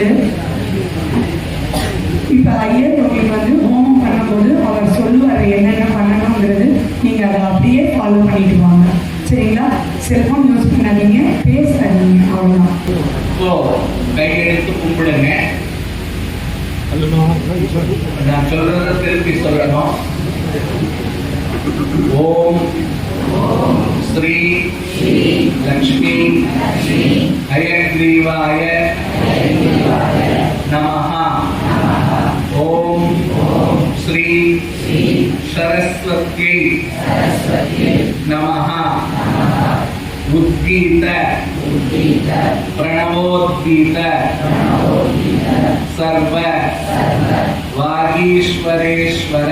போயிட்டு இப்போ ஐயர் உங்களுக்கு வந்து ஹோமம் பண்ணும்போது அவர் சொல்லுவாரு என்னென்ன பண்ணணுங்கிறது நீங்க அதை அப்படியே ஃபாலோ பண்ணிட்டு வாங்க. சரிங்களா? செல்ஃபோன் யூஸ் பண்ணாதீங்க பேசாதீங்க அவ்வளோதான் எடுத்து கும்பிடுங்க. நான் சொல்றத திருப்பி சொல்லணும். ஓம் ஸ்ரீ லக்ஷ்மி. ஹயக்ரீவாய उद्गीत प्रणवोद्गीत सर्व वागीश्वरेश्वर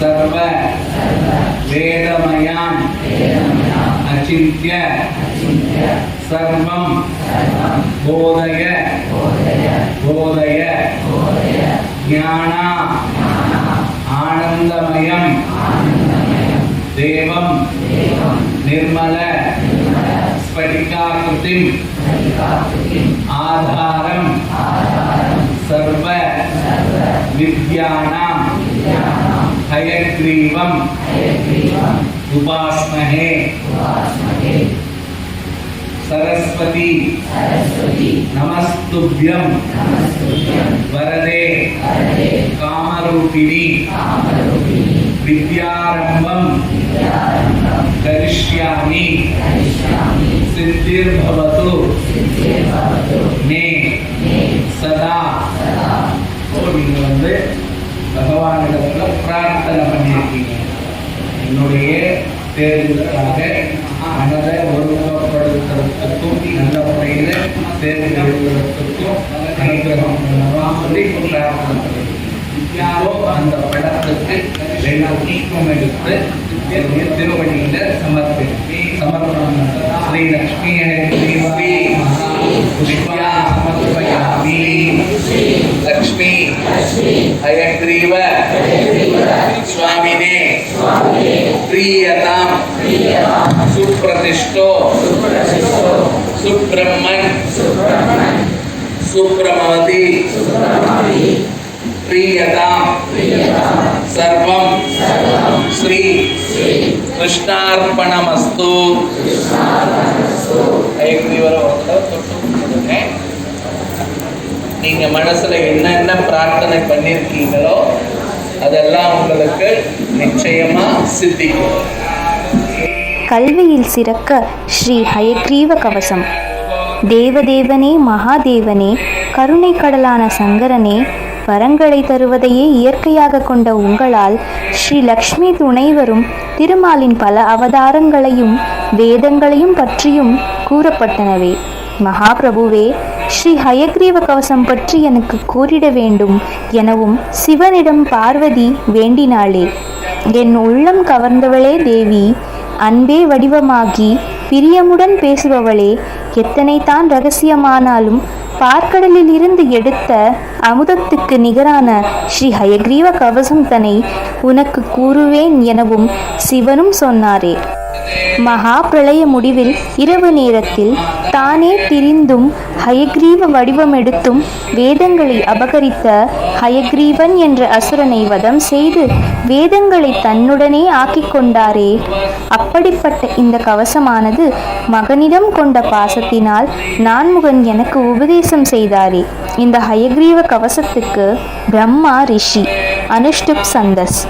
सर्व वेदमयान् अचिन्त्य सर्वं बोधय बोधय ज्ञाना आनन्दमयम् देवम निर्मल स्फटिकाकृति आधारं। सर्व विद्यानां। सरस्वती। नमस्तुभ्यं। वरदे। कामरूपिणी। विद्यारम्भम्। करिष्यामि सिद्धिर्भवतु मे சதா நீங்க வந்து பகவானிடத்துல பிரார்த்தனை பண்ணியிருக்கீங்க என்னுடைய தேர்தலுக்காக மனதை ஒருமுகப்படுத்துறதுக்கும் நல்ல முறையில் தேர்வு எழுதுவதற்கும் அனுகிரகம் பண்ணலாம் சொல்லி பிரார்த்தனை பண்ணியிருக்கீங்க யாரோ அந்த படத்துக்கு ரெண்டு தீபம் எடுத்து ತಿರುಮಣಿಯಿಂದ ಸಮರ್ಪಿಸಿ ಸಮರ್ಪಣ ಶ್ರೀ ಲಕ್ಷ್ಮೀ ದೇವಿ ಸಮರ್ಪಯಾಮಿ ಲಕ್ಷ್ಮೀ ಹಯಗ್ರೀವ ಸ್ವಾಮಿನೇ ಪ್ರೀಯತಾಂ ಸುಪ್ರತಿಷ್ಠೋ ಸುಬ್ರಹ್ಮನ್ सुप्रमवती प्रीयता सर्वं श्री ಕೃಷ್ಣಾರ್ಪಣಮಸ್ತು ஐந்து தீவிரம் என்னென்ன பிரார்த்தனை பண்ணியிருக்கீங்களோ அதெல்லாம் உங்களுக்கு நிச்சயமாக சித்திக்கும். கல்வியில் சிறக்க ஸ்ரீ ஹயக்ரீவ கவசம். தேவதேவனே மகாதேவனே கருணை கடலான சங்கரனே வரங்களை தருவதையே இயற்கையாக கொண்ட உங்களால் ஸ்ரீ லக்ஷ்மி துணைவரும் திருமாலின் பல அவதாரங்களையும் வேதங்களையும் பற்றியும் கூறப்பட்டனவே. மகாபிரபுவே ஸ்ரீ ஹயக்ரீவ கவசம் பற்றி எனக்கு கூறிட வேண்டும் எனவும் சிவனிடம் பார்வதி வேண்டினாளே. என் உள்ளம் கவர்ந்தவளே தேவி அன்பே வடிவமாகி பிரியமுடன் பேசுபவளே எத்தனை தான் ரகசியமானாலும் பார்க்கடலில் இருந்து எடுத்த அமுதத்துக்கு நிகரான ஸ்ரீ ஹயக்ரீவ கவசம் தன்னை உனக்கு கூறுவேன் எனவும் சிவனும் சொன்னாரே. மகா பிரளய முடிவில் இரவு நேரத்தில் தானே திரிந்தும் ஹயக்ரீவ வடிவமெடுத்தும் வேதங்களை அபகரித்த ஹயக்ரீவன் என்ற அசுரனை வதம் செய்து வேதங்களை தன்னுடனே ஆக்கிக் கொண்டாரே அப்படிப்பட்ட இந்த கவசமானது மகனிடம் கொண்ட பாசத்தினால் நான்முகன் எனக்கு உபதேசம் செய்தாரே. இந்த ஹயக்ரீவ கவசத்துக்கு பிரம்மா ரிஷி அனுஷ்டுப் சந்தஸ்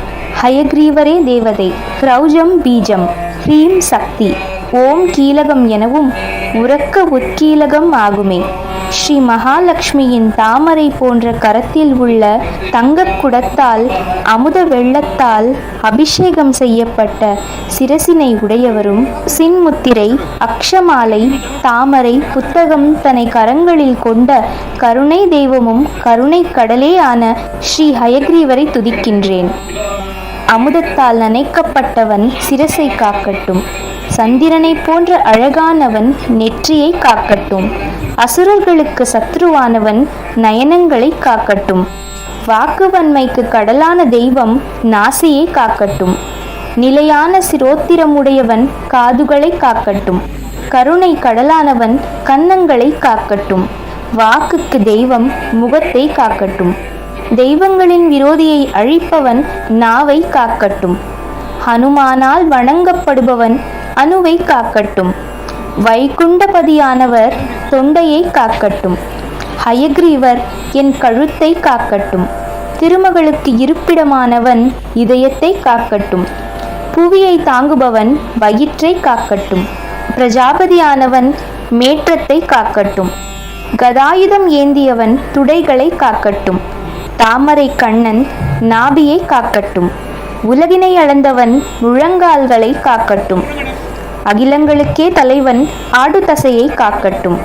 ஹயக்ரீவரே தேவதை கிரௌஜம் பீஜம். ஹ்ரீம் சக்தி. ஓம் கீலகம் எனவும் உறக்க உட்கீலகம் ஆகுமே. ஸ்ரீ மகாலட்சுமியின் தாமரை போன்ற கரத்தில் உள்ள தங்கக் குடத்தால் அமுத வெள்ளத்தால் அபிஷேகம் செய்யப்பட்ட சிரசினை உடையவரும் சின்முத்திரை அக்ஷமாலை தாமரை புத்தகம் தன்னை கரங்களில் கொண்ட கருணை தெய்வமும் கருணை கடலே ஆன ஸ்ரீ ஹயக்ரீவரை துதிக்கின்றேன். அமுதத்தால் நனைக்கப்பட்டவன் சிரசை காக்கட்டும். சந்திரனைப் போன்ற அழகானவன் நெற்றியை காக்கட்டும். அசுரர்களுக்கு சத்ருவானவன் நயனங்களை காக்கட்டும். வாக்குவன்மைக்கு கடலான தெய்வம் நாசியை காக்கட்டும். நிலையான சிரோத்திரமுடையவன் காதுகளை காக்கட்டும். கருணை கடலானவன் கன்னங்களை காக்கட்டும். வாக்குக்கு தெய்வம் முகத்தை காக்கட்டும். தெய்வங்களின் விரோதியை அழிப்பவன் நாவை காக்கட்டும். ஹனுமானால் வணங்கப்படுபவன் அணுவை காக்கட்டும். வைகுண்டபதியானவர் தொண்டையை காக்கட்டும். ஹயக்ரீவர் என் கழுத்தை காக்கட்டும். திருமகளுக்கு இருப்பிடமானவன் இதயத்தை காக்கட்டும். புவியை தாங்குபவன் வயிற்றை காக்கட்டும். பிரஜாபதியானவன் மேற்றத்தை காக்கட்டும். கதாயுதம் ஏந்தியவன் துடைகளை காக்கட்டும். தாமரை கண்ணன் நாபியை காக்கட்டும். உலகினை அளந்தவன் முழங்கால்களை காக்கட்டும். அகிலங்களுக்கே தலைவன் ஆடுதசையை காக்கட்டும்.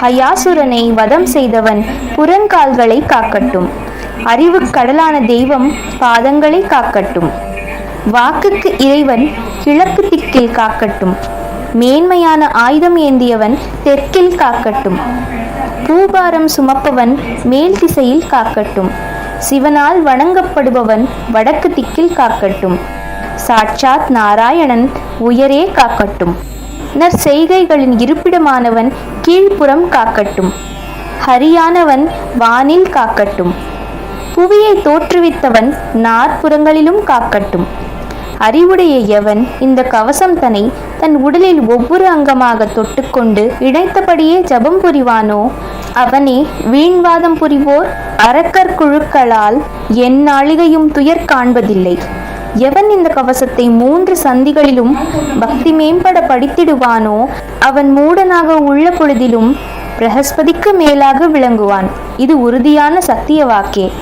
ஹயாசுரனை வதம் செய்தவன் புறங்கால்களை காக்கட்டும். அறிவு கடலான தெய்வம் பாதங்களை காக்கட்டும். வாக்குக்கு இறைவன் கிழக்கு திக்கில் காக்கட்டும். மேன்மையான ஆயுதம் ஏந்தியவன் தெற்கில் காக்கட்டும். பூபாரம் சுமப்பவன் மேல் திசையில் காக்கட்டும். சிவனால் வணங்கப்படுபவன் வடக்கு திக்கில் காக்கட்டும். சாட்சாத் நாராயணன் உயரே காக்கட்டும். நற்செய்கைகளின் இருப்பிடமானவன் கீழ்ப்புறம் காக்கட்டும். ஹரியானவன் வானில் காக்கட்டும். புவியை தோற்றுவித்தவன் நாற்புறங்களிலும் காக்கட்டும். அறிவுடைய எவன் இந்த கவசம் தனை தன் உடலில் ஒவ்வொரு அங்கமாக தொட்டுக்கொண்டு இணைத்தபடியே ஜபம் புரிவானோ? அவனே வீண்வாதம் புரிவோர் அரக்கர் குழுக்களால் என் நாளிகையும் துயர் காண்பதில்லை. எவன் இந்த கவசத்தை மூன்று சந்திகளிலும் பக்தி மேம்பட படித்திடுவானோ அவன் மூடனாக உள்ள பொழுதிலும் பிரகஸ்பதிக்கு மேலாக விளங்குவான். இது உறுதியான சத்திய வாக்கே.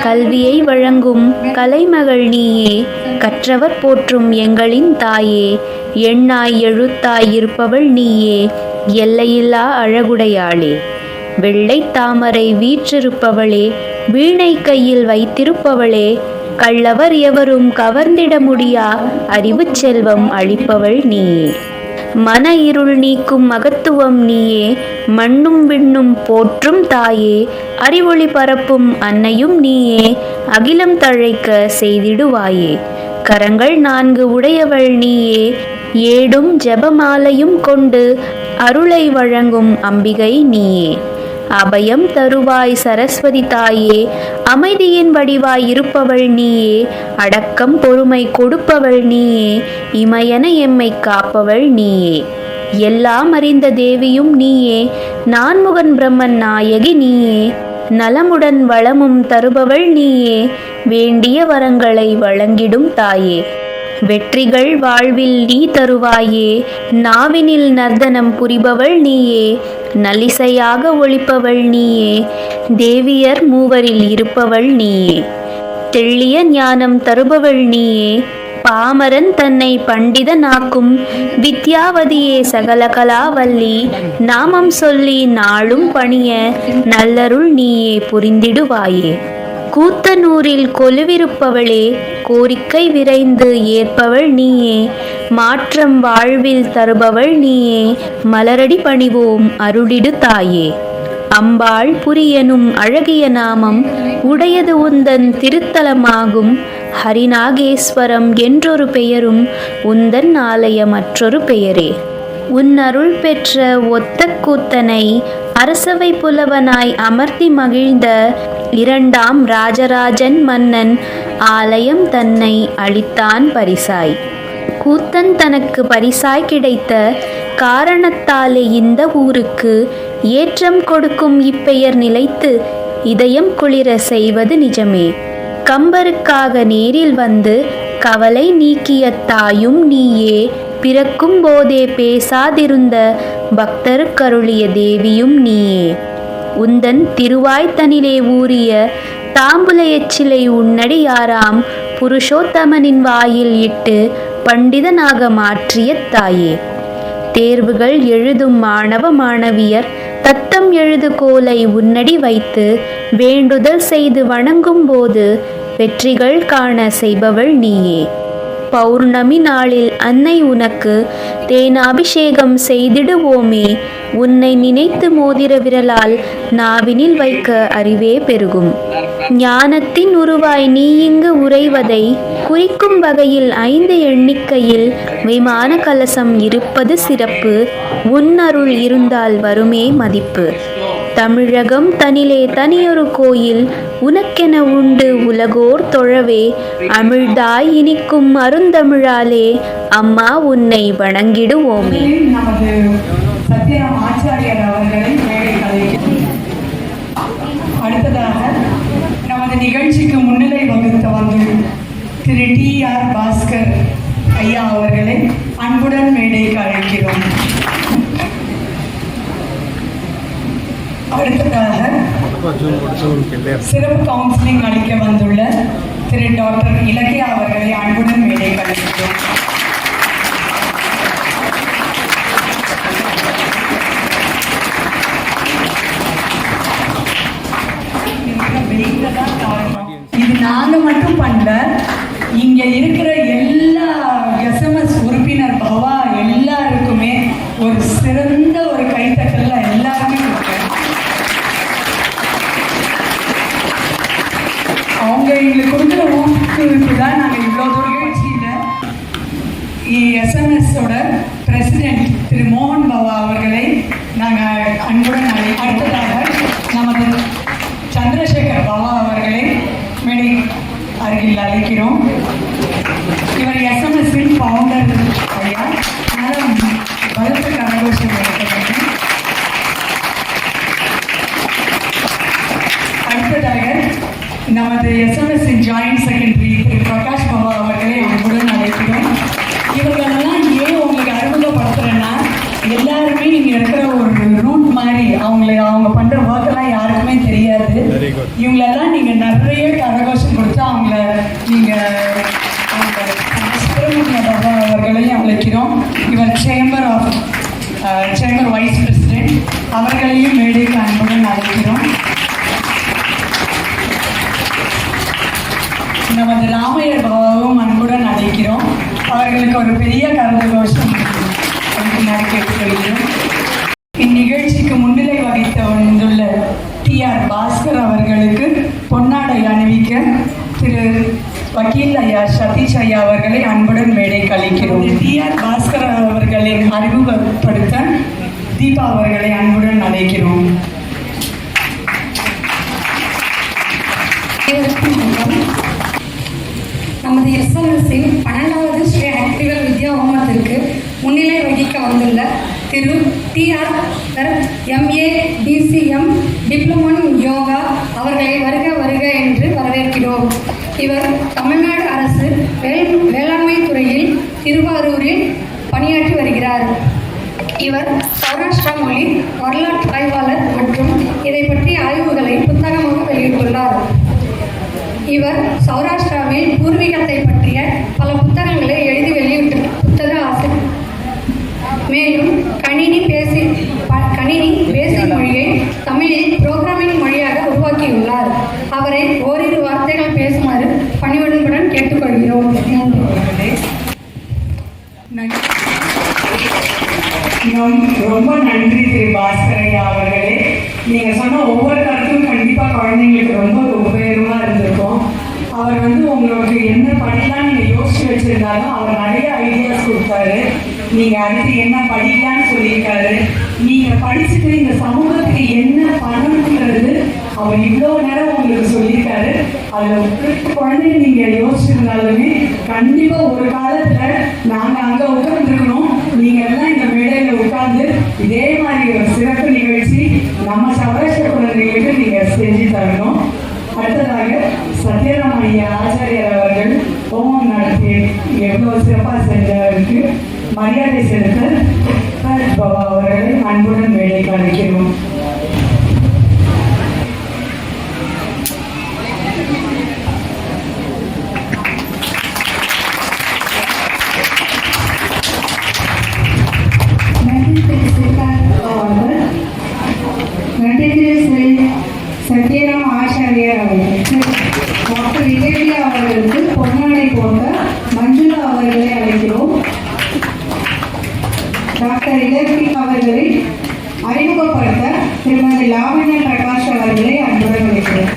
கல்வியை வழங்கும் கலைமகள் நீயே கற்றவர் போற்றும் எங்களின் தாயே எண்ணாய் எழுத்தாய் இருப்பவள் நீயே எல்லையில்லா அழகுடையாளே. வெள்ளை தாமரை வீற்றிருப்பவளே வீணை கையில் வைத்திருப்பவளே கள்ளவர் எவரும் கவர்ந்திட முடியா அறிவுச் செல்வம் அளிப்பவள் நீயே. மன இருள் நீக்கும் மகத்துவம் நீயே மண்ணும் விண்ணும் போற்றும் தாயே அறிவொளி பரப்பும் அன்னையும் நீயே அகிலம் தழைக்க செய்திடுவாயே. கரங்கள் நான்கு உடையவள் நீயே ஏடும் ஜெபமாலையும் கொண்டு அருளை வழங்கும் அம்பிகை நீயே. அபயம் தருவாய் சரஸ்வதி தாயே அமைதியின் வடிவாய் இருப்பவள் நீயே அடக்கம் பொறுமை கொடுப்பவள் நீயே இமயன எம்மை காப்பவள் நீயே. எல்லாம் அறிந்த தேவியும் நீயே நான்முகன் பிரம்மன் நாயகி நீயே நலமுடன் வளமும் தருபவள் நீயே வேண்டிய வரங்களை வழங்கிடும் தாயே. வெற்றிகள் வாழ்வில் நீ தருவாயே. நாவினில் நர்தனம் புரிபவள் நீயே. நலிசையாக ஒழிப்பவள் நீயே. தேவியர் மூவரில் இருப்பவள் நீயே. தெள்ளிய ஞானம் தருபவள் நீயே. பாமரன் தன்னை பண்டிதனாக்கும். வித்யாவதியே சகலகலாவல்லி நாமம் சொல்லி நாளும் பணிய நல்லருள் நீயே புரிந்திடுவாயே. கூத்தனூரில் கொலுவிருப்பவளே கோரிக்கை விரைந்து ஏற்பவள் நீயே மாற்றம் வாழ்வில் தருபவள் நீயே மலரடி பணிவோம் அருளிடு தாயே. அம்பாள் புரியனும் அழகிய நாமம் உடையது உந்தன் திருத்தலமாகும். ஹரிநாகேஸ்வரம் என்றொரு பெயரும் உந்தன் ஆலய மற்றொரு பெயரே. உன் அருள் பெற்ற ஒத்த கூத்தனை அரசவை புலவனாய் அமர்த்தி மகிழ்ந்த இரண்டாம் ராஜராஜன் மன்னன் ஆலயம் தன்னை அளித்தான் பரிசாய். கூத்தன் தனக்கு பரிசாய் கிடைத்த காரணத்தாலே இந்த ஊருக்கு ஏற்றம் கொடுக்கும் இப்பெயர் நிலைத்து இதயம் குளிர செய்வது நிஜமே. கம்பருக்காக நேரில் வந்து கவலை நீக்கிய தாயும் நீயே பிறக்கும் போதே பேசாதிருந்த பக்தருக்கருளிய தேவியும் நீயே. உந்தன் திருவாய்த்தனிலே ஊறிய தாம்புல எச்சிலை உன்னடியாராம் புருஷோத்தமனின் வாயில் இட்டு பண்டிதனாக மாற்றிய தாயே. தேர்வுகள் எழுதும் மாணவ மாணவியர் தத்தம் எழுதுகோலை உன்னடி வைத்து வேண்டுதல் செய்து வணங்கும் போது வெற்றிகள் காண செய்பவள் நீயே. பௌர்ணமி நாளில் அன்னை உனக்கு தேனாபிஷேகம் செய்திடுவோமே. உன்னை நினைத்து மோதிர விரலால் நாவினில் வைக்க அறிவே பெருகும். ஞானத்தின் உருவாய் நீ இங்கு உறைவதை குறிக்கும் வகையில் ஐந்து எண்ணிக்கையில் விமான கலசம் இருப்பது சிறப்பு. உன்னருள் இருந்தால் வருமே மதிப்பு. தமிழகம் தனிலே தனியொரு கோயில் உனக்கென உண்டு உலகோர் தொழவே. அமிழ்தாய் இனிக்கும் அருந்தமிழாலே அம்மா உன்னை வணங்கிடுவோமே. அடுத்ததாக நமது நிகழ்ச்சிக்கு முன்னிலை வகுத்தவர்கள் திரு டி ஆர் பாஸ்கர் ஐயா அவர்களை அன்புடன் மேடைக்கு அழைக்கிறோம். அடுத்ததாக சிறப்பு கவுன்சிலிங் அளிக்க வந்துள்ள திரு டாக்டர் இலக்கியா அவர்களை அன்புடன் மேடை கழிக்கிறோம் பாபா அவர்களையும் அழைக்கிறோம். இவர் chamber of chamber vice president அவர்களையும் மேடைக்கு அன்புடன் அழைக்கிறோம். நமது ராமையர் பாபாவும் அன்புடன் அழைக்கிறோம். அவர்களுக்கு ஒரு பெரிய கலந்து கோஷம் கேட்டுக்கொள்கிறோம் இந்நிகழ்ச்சிக்கு முன்னிலை வகித்த வந்துள்ள டி ஆர் பாஸ்கர் அவர்களுக்கு பொன்னாடை அணிவிக்க திரு வக்கீல் ஐயா சதீஷ் ஐயா அவர்களை அன்புடன் மேடை கழிக்கிறோம். டி ஆர் பாஸ்கர் அவர்களை அறிமுகப்படுத்த தீபா அவர்களை அன்புடன் அழைக்கிறோம். நமது எஸ்எல்எஸ்ஸின் பன்னெண்டாவது ஸ்ரீ ஆக்டிவல் வித்யா ஹோமத்திற்கு முன்னிலை வகிக்க வந்துள்ள Thiru T R MA DCM diploma Yoga அவர்களை வருக வருக என்று வரவேற்கிறோம். இவர் தமிழ்நாடு திருவாரூரில் பணியாற்றி வருகிறார். இவர் சௌராஷ்டிரா மொழி வரலாற்று ஆய்வாளர் மற்றும் இதை பற்றிய ஆய்வுகளை புத்தகமாக வெளியிட்டுள்ளார். இவர் சௌராஷ்டிராவில் பூர்வீகத்தை பற்றிய பல புத்தகங்களை எழுதி வெளியிட்டு புத்தக ஆசிரியர். மேலும் கணினி பேசி ப- கணினி பேசிக் மொழியை தமிழில் புரோகிராமிங் மொழியாக உருவாக்கியுள்ளார் அவரை ஓரிரு வார்த்தைகள் பேசுமாறு பணிவன்புடன் கேட்டுக்கொள்கிறோம் நன்றி நன்றி. ரொம்ப- ரொம்ப நன்றி திரு பாஸ்கரையா அவர்களே நீங்க சொன்ன ஒவ்வொரு கருத்தும் கண்டிப்பா குழந்தைங்களுக்கு ரொம்ப உபயோகமா இருந்திருக்கும் அவர் வந்து உங்களுக்கு என்ன படிக்கலாம் நீங்க யோசிச்சு வச்சிருந்தாலும் அவர் நிறைய ஐடியாஸ் கொடுத்தாரு. நீங்க அடுத்து என்ன படிக்கலாம்னு சொல்லியிருக்காரு. நீங்க படிச்சுட்டு இந்த சமூகத்துக்கு என்ன பண்ணணுங்கிறது அவர் இவ்வளவு நேரம் உங்களுக்கு சொல்லியிருக்காரு. அதுல உட்கிட்டு குழந்தைங்க நீங்க யோசிச்சிருந்தாலுமே கண்டிப்பா ஒரு காலத்துல நாங்க அங்க உட்கார்ந்துருக்கணும். நீங்க எல்லாம் இந்த மேடையில உட்கார்ந்து இதே மாதிரி ஒரு சிறப்பு நிகழ்ச்சி நம்ம சௌராஷ்டிர குழந்தைகளுக்கு நீங்க செஞ்சு தரணும். அடுத்ததாக சத்யராமையா ஆச்சாரியர் அவர்கள் ஹோமம் நடத்தி எவ்வளவு செஞ்சவருக்கு மரியாதை செலுத்த பிரகாஷ் பாபா அவர்களை அன்புடன் வேலை காணிக்கிறோம் நன்றி திரு சித்தார்த் அவர்கள் நன்றி திரு ஸ்ரீ சத்யராம் ஆச்சாரியார் அவர்கள் டாக்டர் விவேகியா அவர்களுக்கு பொன்னாடை போட்ட மஞ்சுளா அவர்களை அழைக்கிறோம் டாக்டர் இலக்கிய அவர்களை அறிமுகப்படுத்த திருமதி லாவண்ய பிரகாஷ் அவர்களை அன்புடன் வைக்கிறேன்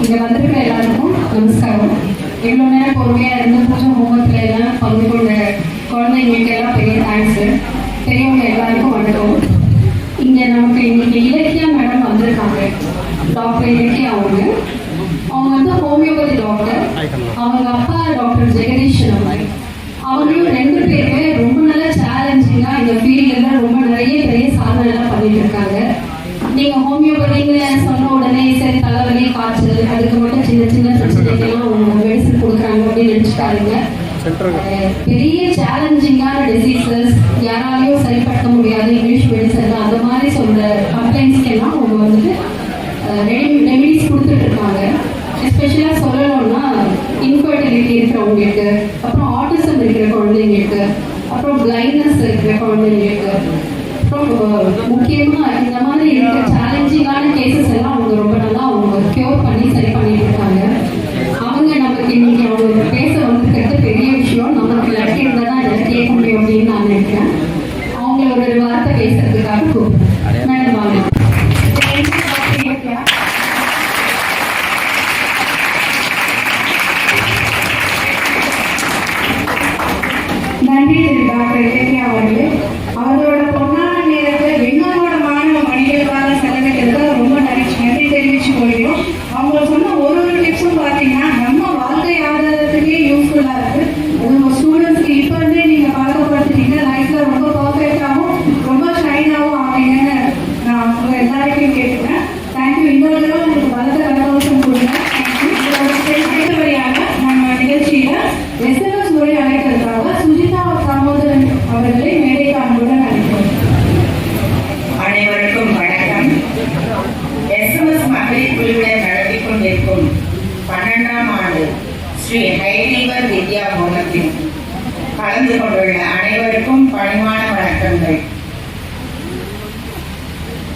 இங்க வந்திருக்க எல்லாருக்கும் நமஸ்காரம். இவ்வளோ நேரம் பொறுமையாக இருந்து பூஜை ஹோமத்தில் எல்லாம் பங்கு கொண்ட குழந்தைங்களுக்கு எல்லாம் பெரிய தேங்க்ஸு பெரியவங்க எல்லாருக்கும் வணக்கம். இங்கே நமக்கு இன்னைக்கு இலக்கியா மேடம் வந்திருக்காங்க. டாக்டர் இலக்கியா அவங்க. வந்து டாக்டர் அவங்க அப்பா டாக்டர் ஜெகதீஷன் அவங்களும் ரெண்டு பேருமே ரொம்ப நல்ல சேலஞ்சிங்காக இந்த ஃபீல்டில் ரொம்ப நிறைய பெரிய சாதனை எல்லாம் பண்ணிட்டு இருக்காங்க. நீங்க ஹோமியோபதின்னு சொன்ன உடனே சரி தலைவலி காய்ச்சல் அதுக்கு மட்டும் சின்ன சின்ன பிரச்சனைகள்லாம் மெடிசன் கொடுக்குறாங்க அப்படின்னு நினைச்சுட்டாருங்க பெரிய சேலஞ்சிங்கான டிசீசஸ் யாராலையும் சரிப்படுத்த முடியாது இங்கிலீஷ் மெடிசன் அந்த மாதிரி சொல்ற கம்ப்ளைண்ட்ஸ்க்கு எல்லாம் அவங்க வந்து அப்புறம் ஆட்டிசம் இருக்கிற குழந்தைங்களுக்கு அப்புறம் பிளைண்ட்னஸ் இருக்கிற குழந்தைங்களுக்கு அப்புறம் முக்கியமா இந்த மாதிரி இருக்க சேலஞ்சிங்கான கேசஸ் எல்லாம் அவங்க ரொம்ப நல்லா அவங்க கியூர் பண்ணி சரி பண்ணிட்டு இருக்காங்க அவங்க நமக்கு இன்னைக்கு அவங்க பேச வந்திருக்கிறது பெரிய விஷயம் நமக்கு லக்கி இருந்தால் தான் இதை கேட்க முடியும் அப்படின்னு நான் நினைக்கிறேன் அவங்கள ஒரு வார்த்தை பேசுறதுக்காக கூப்பிடுறேன் மேடம் வாங்க நன்றி திரு டாக்டர் இலக்கியா அவர்களே அவர்களோட பொன்னான நேரத்தை எங்களோட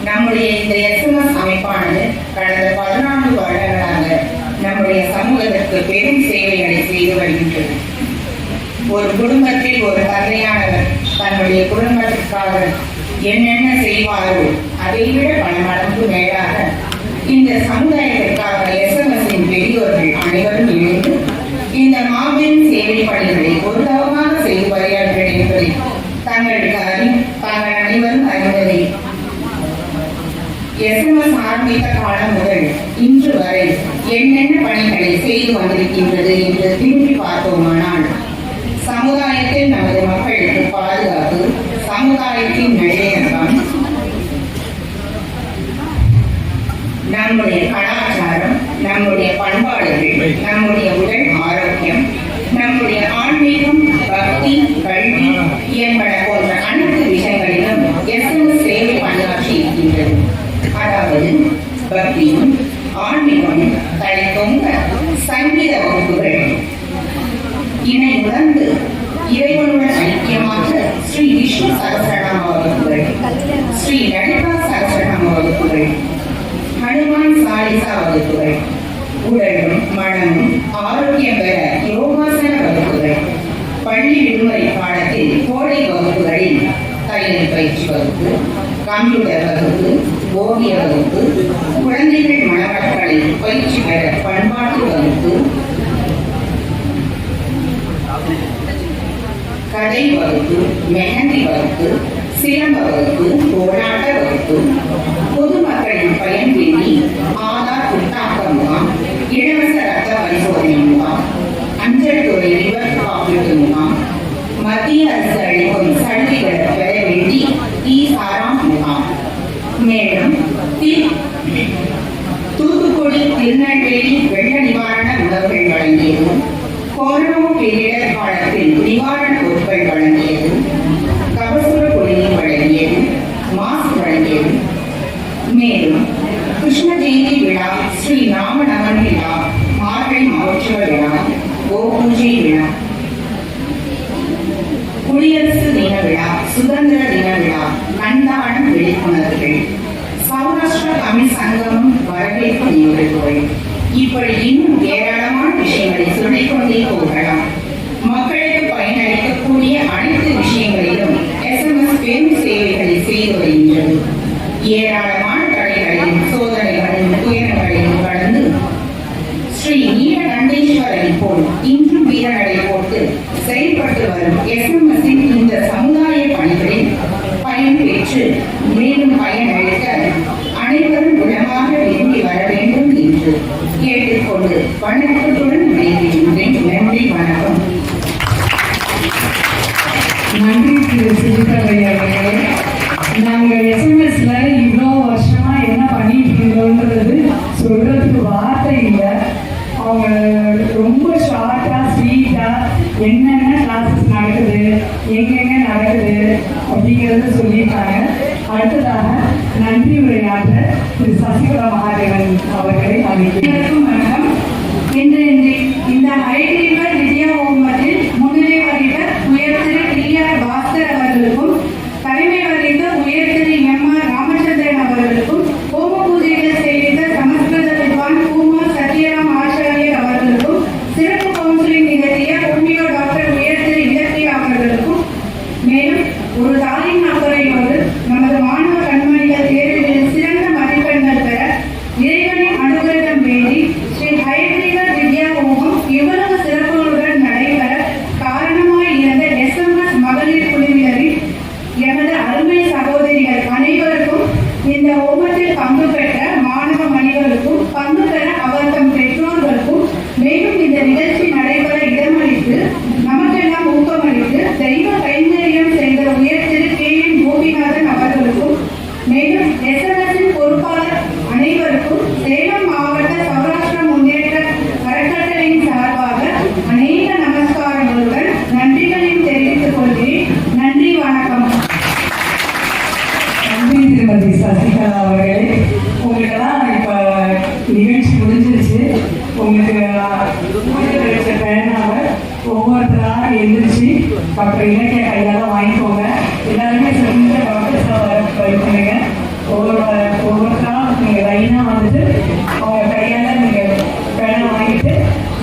நம்முடைய இந்த எஸ்எம்எஸ் அமைப்பானது கடந்த பதினான்கு வருடங்களாக நம்முடைய சமூகத்திற்கு பெரும் சேவைகளை செய்து வருகின்றது ஒரு குடும்பத்தில் ஒரு தந்தையானவர் தன்னுடைய குடும்பத்திற்காக என்னென்ன செய்வாரோ அதை விட பல மடங்கு மேலாக இந்த சமுதாயத்திற்காக எஸ்எம்எஸ்ஸின் பெரியோர்கள் அனைவரும் இணைந்து இந்த மாபெரும் சேவை பணிகளை ஒருதவமாக என்பதை தங்களுக்கு அறி தாங்கள் அனைவரும் அறிந்ததை. எஸ்எம்எஸ் ஆரம்பித்த காலம் முதல் இன்று வரை என்னென்ன பணிகளை செய்து வந்திருக்கின்றது என்று திரும்பி பார்த்தோமானால் சமுதாயத்தில் நமது மக்களுக்கு பாதுகாப்பு சமுதாயத்தின் நல்லிணக்கம் நம்முடைய கலாச்சாரம் நம்முடைய பண்பாடுகள் நம்முடைய உடல் ஆரோக்கியம் நம்முடைய ஆன்மீகம் பக்தி கல்வி இயற்பட போன்ற அனைத்து விஷயங்களிலும் எஸ்எம்எஸ் சேவை பணியாற்றி இருக்கின்றது. அதாவது பக்தியும் ஆன்மீகமும் தொங்க சங்கீத வகுப்புகள். இணை உணர்ந்து இறைவனுடன் ஐக்கியமாக ஸ்ரீ விஷ்ணு சகசரநாம வகுப்புகள் ஸ்ரீ லலிதா சகசரநாம வகுப்புகள் ஹனுமான் சாலிசா வகுப்புகள். உடலும் மனமும் ஆரோக்கியம் பெற பள்ளி விடுமுறை பாடத்தில் கோடை வகுப்புகளில் தையல் பயிற்சி வகுப்பு கம்ப்யூட்டர் வகுப்பு ஓவிய வகுப்பு குழந்தைகள் மனவர்களை பயிற்சி பெற பண்பாட்டு வகுப்பு கதை வகுப்பு மெஹந்தி வகுப்பு சிலம்ப வகுப்பு போராட்ட வகுப்பு பொதுமக்களின் பயன்பெறி ஆதார் புத்தாக்க முகாம் இலவச ரத்த பரிசோதனை முகாம் அஞ்சல் துறை ரிவர் காப்பீட்டு முகாம் மத்திய அரசு அளிக்கும் சலுகைகள் பெற வேண்டி இ சாராம் முகாம் மேலும் தி- தூத்துக்குடி திருநெல்வேலி வெள்ள நிவாரண உதவிகள் வழங்கியதும் கொரோனா பேரிடர் காலத்தில் நிவாரண பொருட்கள் வழங்கியதும் கபசுர குடிநீர் வழங்கியதும் மாஸ்க் வழங்கியதும் மேலும் கிருஷ்ண ஜெயந்தி விழா ஸ்ரீ ராமநவமி விழா மார்கழி மகோற்சவ விழா. கோபூஜை விழா குடியரசு தின விழா சுதந்திர தின விழா கண்தானம் விழிப்புணர்வுகள். சௌராஷ்டிர தமிழ் சங்கமம் வரவேற்பு நிகழ்வுகள் இப்படி இன்னும் ஏராளமான விஷயங்களை சொல்லிக்கொண்டே போகலாம். மக்களுக்கு பயனளிக்கக்கூடிய அனைத்து விஷயங்களிலும் எஸ்எம்எஸ் பெரும் சேவைகளை செய்து வருகின்றது. ஏராளமான எஸ்எம்எஸ்ஸின் இந்த சமுதாய பணிகளில் பயன்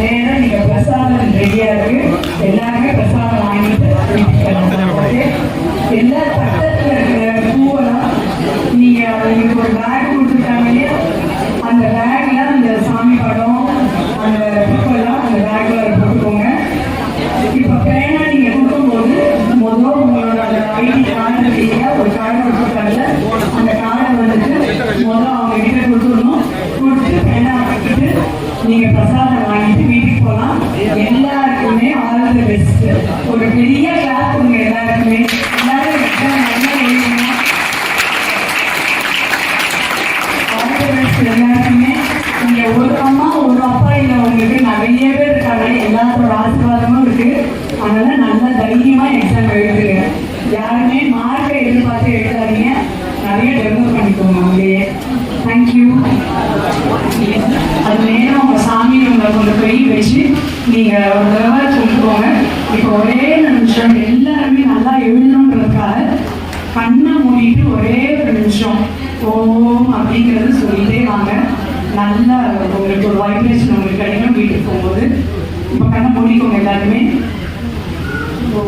ஏன்னா நீங்க பிரசாதம் ரெடியா இருக்கு. எல்லாருமே பிரசாதம் வாங்கி எல்லா பக்கத்துல இருக்கிற பூவெல்லாம் நீங்க உங்களுக்கு ஒரு தேங்க்யூ அது நேரம் உங்கள் சாமி உங்களை கொண்டு போய் வச்சு நீங்கள் ஒரு தடவை கொண்டு போங்க இப்போ ஒரே நிமிஷம் எல்லாருமே நல்லா எழுதணுன்றதுக்காக கண்ணை மூடிட்டு ஒரே ஒரு நிமிஷம் ஓம் அப்படிங்கிறது சொல்லிட்டே வாங்க நல்ல உங்களுக்கு ஒரு வைப்ரேஷன் உங்களுக்கு கிடைக்கும் வீட்டுக்கு போகும்போது இப்போ கண்ணை மூடிக்கோங்க எல்லாருமே ஓ